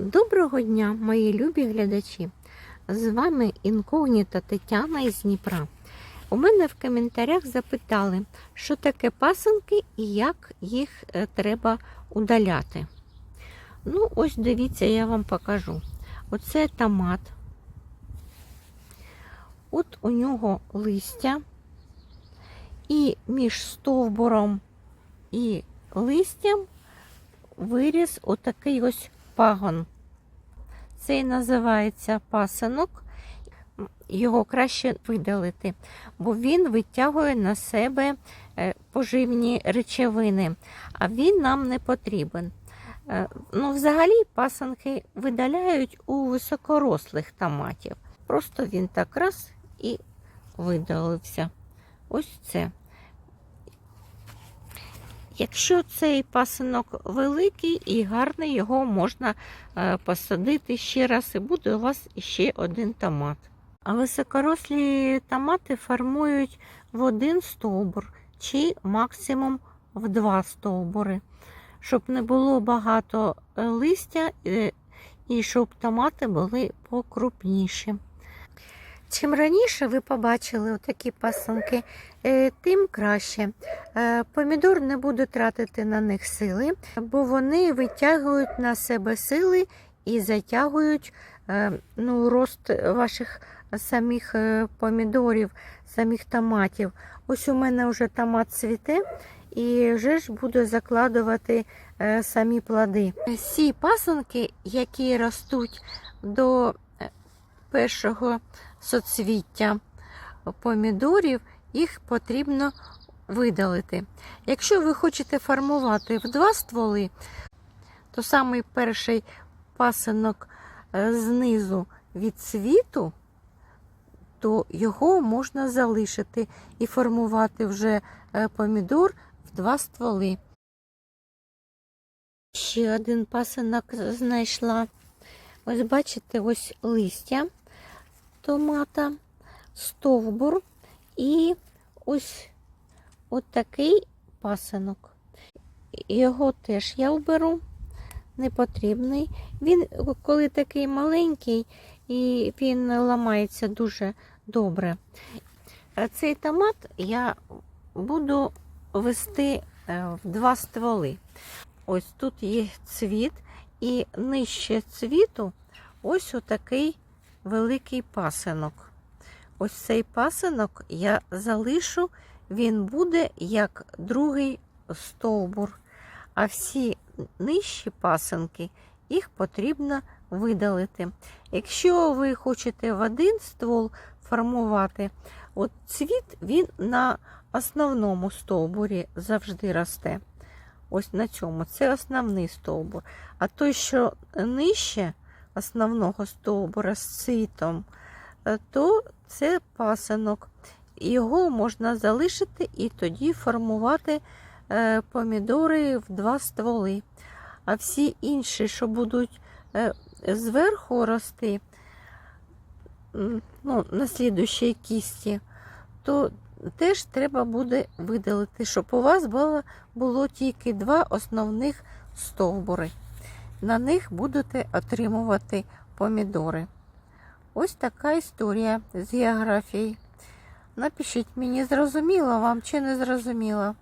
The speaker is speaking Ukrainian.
Доброго дня, мої любі глядачі! З вами інкогніта Тетяна із Дніпра. У мене в коментарях запитали, що таке пасанки і як їх е, треба удаляти. Ну, ось дивіться, я вам покажу. Оце томат. От у нього листя, і між стовбуром і листям виріс отакий ось пагон. Це і називається пасинок. Його краще видалити, бо він витягує на себе е, поживні речовини, а він нам не потрібен. Е, Ну, Взагалі пасанки видаляють у високорослих томатів. Просто він так раз і видалився. Ось це. Якщо цей пасинок великий і гарний, його можна е, посадити ще раз, і буде у вас ще один томат. А високорослі томати формують в один стовбур чи максимум в два стовбури, щоб не було багато е, листя е, і щоб томати були покрупніші. Чим раніше ви побачили отакі пасанки, е, тим краще. Е, Помідор не буде тратити на них сили, бо вони витягують на себе сили і затягують е, ну, рост ваших самих помідорів, самих томатів. Ось у мене вже томат цвіте. І вже ж буду закладувати самі плоди. Всі пасанки, які ростуть до першого соцвіття помідорів, їх потрібно видалити. Якщо ви хочете формувати в два стволи, то самий перший пасинок е, знизу від світу, то його можна залишити і формувати вже е, помідор в два стволи. Ще один пасинок знайшла. Ось бачите, ось листя томата, стовбур і ось от такий пасинок. Його теж я вберу, не потрібний. Він, коли такий маленький, і він ламається дуже добре. Цей томат я буду вести в два стволи. Ось тут є цвіт, і нижче цвіту ось отакий великий пасинок. Ось цей пасинок я залишу, він буде як другий стовбур. А всі нижчі пасинки їх потрібно видалити. Якщо ви хочете в один ствол формувати, от цвіт він на основному стовбурі завжди росте. Ось на цьому це основний стовбур. А той, що нижче, основного стовбура з цвітом, е, то це пасинок. Його можна залишити і тоді формувати е, помідори в два стволи. А всі інші, що будуть е, зверху рости, ну, на слідущій кісті, то теж треба буде видалити, щоб у вас було, було тільки два основних стовбури на них будете отримувати помідори. Ось така історія з географії. Напишіть мені, зрозуміло вам чи не зрозуміло.